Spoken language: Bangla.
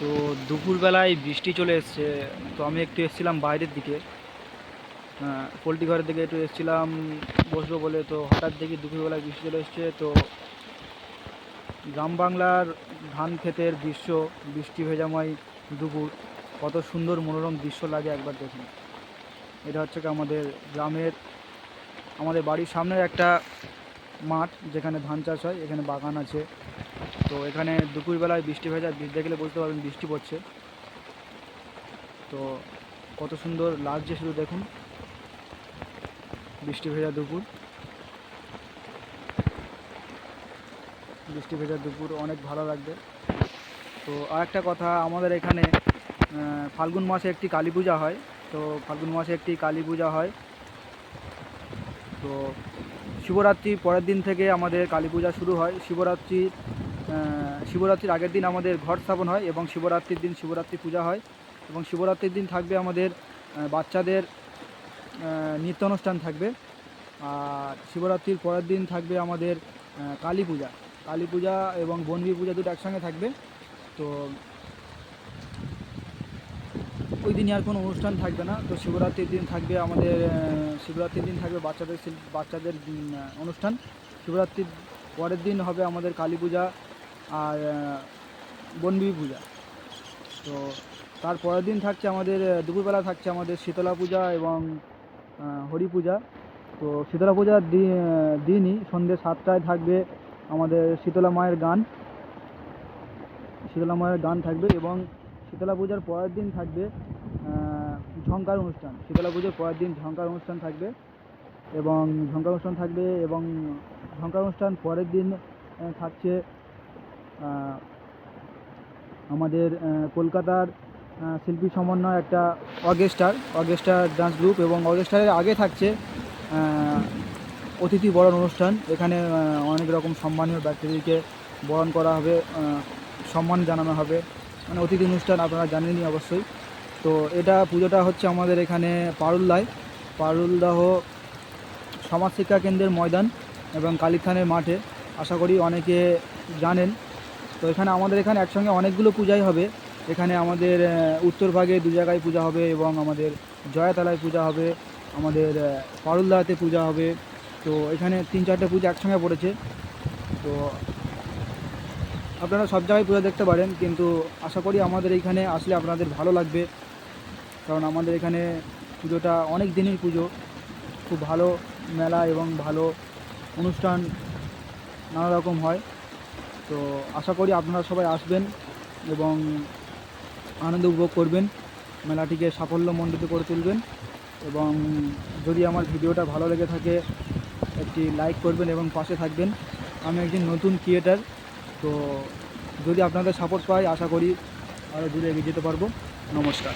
তো দুপুরবেলায় বৃষ্টি চলে এসছে, তো আমি একটু এসেছিলাম বাইরের দিকে। পোলট্রি ঘরের দিকে একটু এসেছিলাম, বসবো বলে, তো হঠাৎ দেখি দুপুরবেলায় বৃষ্টি চলে এসছে, তো গ্রাম বাংলার ধান ক্ষেতের দৃশ্য, বৃষ্টি ভেজাময় দুপুর, কত সুন্দর মনোরম দৃশ্য লাগে একবার দেখুন। এটা হচ্ছে আমাদের গ্রামের, আমাদের বাড়ির সামনের একটা মাঠ, যেখানে ধান চাষ হয়, এখানে বাগান আছে। তো এখানে দুপুরবেলায় বৃষ্টি ভেজা দেখলে বুঝতে পারবেন বৃষ্টি পড়ছে। তো কত সুন্দর লাগছে শুধু দেখুন। বৃষ্টি ভেজা দুপুর। বৃষ্টি ভেজা দুপুর অনেক ভালো লাগবে। তো আর একটা কথা, আমাদের এখানে ফাল্গুন মাসে একটি কালী পূজা হয়। তো ফাল্গুন মাসে একটি কালী পূজা হয়। তো শিবরাত্রি পরের দিন থেকে আমাদের কালী পূজা শুরু হয়। শিবরাত্রি শিবরাত্রির আগের দিন আমাদের ঘট স্থাপন হয় এবং শিবরাত্রির দিন শিবরাত্রি পূজা হয় এবং শিবরাত্রির দিন থাকবে আমাদের বাচ্চাদের নৃত্য অনুষ্ঠান থাকবে। আর শিবরাত্রির পরের দিন থাকবে আমাদের কালী পূজা। কালী পূজা এবং বনবী পূজা দুটো একসঙ্গে থাকবে। তো ওই দিনই আর কোনো অনুষ্ঠান থাকবে না। তো শিবরাত্রির দিন থাকবে আমাদের শিবরাত্রির দিন থাকবে বাচ্চাদের বাচ্চাদের অনুষ্ঠান। শিবরাত্রির পরের দিন হবে আমাদের কালী পূজা। আর বনবী পূজা। তো তার পরের দিন থাকছে আমাদের দুপুরবেলা থাকছে আমাদের শীতলা পূজা এবং হরি পূজা। তো শীতলা পূজার দিনই সন্ধ্যে সাতটায় থাকবে আমাদের শীতলা মায়ের গান। শীতলা মায়ের গান থাকবে এবং শীতলা পূজার পরের দিন থাকবে ঝঙ্কার অনুষ্ঠান। শীতলা পুজোর পরের দিন ঝঙ্কার অনুষ্ঠান থাকবে এবং ঝঙ্কার অনুষ্ঠান থাকবে এবং ঝঙ্কার অনুষ্ঠান পরের দিন থাকছে আমাদের কলকাতার শিল্পী সমন্বয় একটা অর্কেস্ট্রার অর্কেস্ট্রার ডান্স গ্রুপ এবং অর্কেস্ট্রারের আগে থাকছে অতিথি বরণ অনুষ্ঠান। এখানে অনেক রকম সম্মানীয় ব্যক্তিদেরকে বরণ করা হবে সম্মান জানানো হবে। মানে অতিথি অনুষ্ঠান আপনারা জানেনই অবশ্যই। তো এটা, পুজোটা হচ্ছে আমাদের এখানে পারুল্লায় পারুলদাহ সমাজ শিক্ষা কেন্দ্রের ময়দান এবং কালীখানের মাঠে। আশা করি অনেকে জানেন। তো এখানে আমাদের এখানে একসঙ্গে অনেকগুলো পূজাই হবে। এখানে আমাদের উত্তরভাগে দু জায়গায় পূজা হবে এবং আমাদের জয়াতলায় পূজা হবে, আমাদের পারুলদাতে পূজা হবে। তো এখানে তিন চারটে পূজা একসঙ্গে পড়েছে। তো আপনারা সব জায়গায় পূজা দেখতে পারেন, কিন্তু আশা করি আমাদের এইখানে আসলে আপনাদের ভালো লাগবে। কারণ আমাদের এখানে পুজোটা অনেক দিনের পুজো। খুব ভালো মেলা এবং ভালো অনুষ্ঠান নানা রকম হয়। তো আশা করি আপনারা সবাই আসবেন এবং আনন্দ উপভোগ করবেন। মেলাটিকে সাফল্যমণ্ডিত করে তুলবেন এবং যদি আমার ভিডিওটা ভালো লেগে থাকে, একটি লাইক করবেন এবং পাশে থাকবেন। আমি একজন নতুন ক্রিয়েটার তো যদি আপনাদের সাপোর্ট পাই, আশা করি আরও দূরে এগিয়ে যেতে পারব। নমস্কার।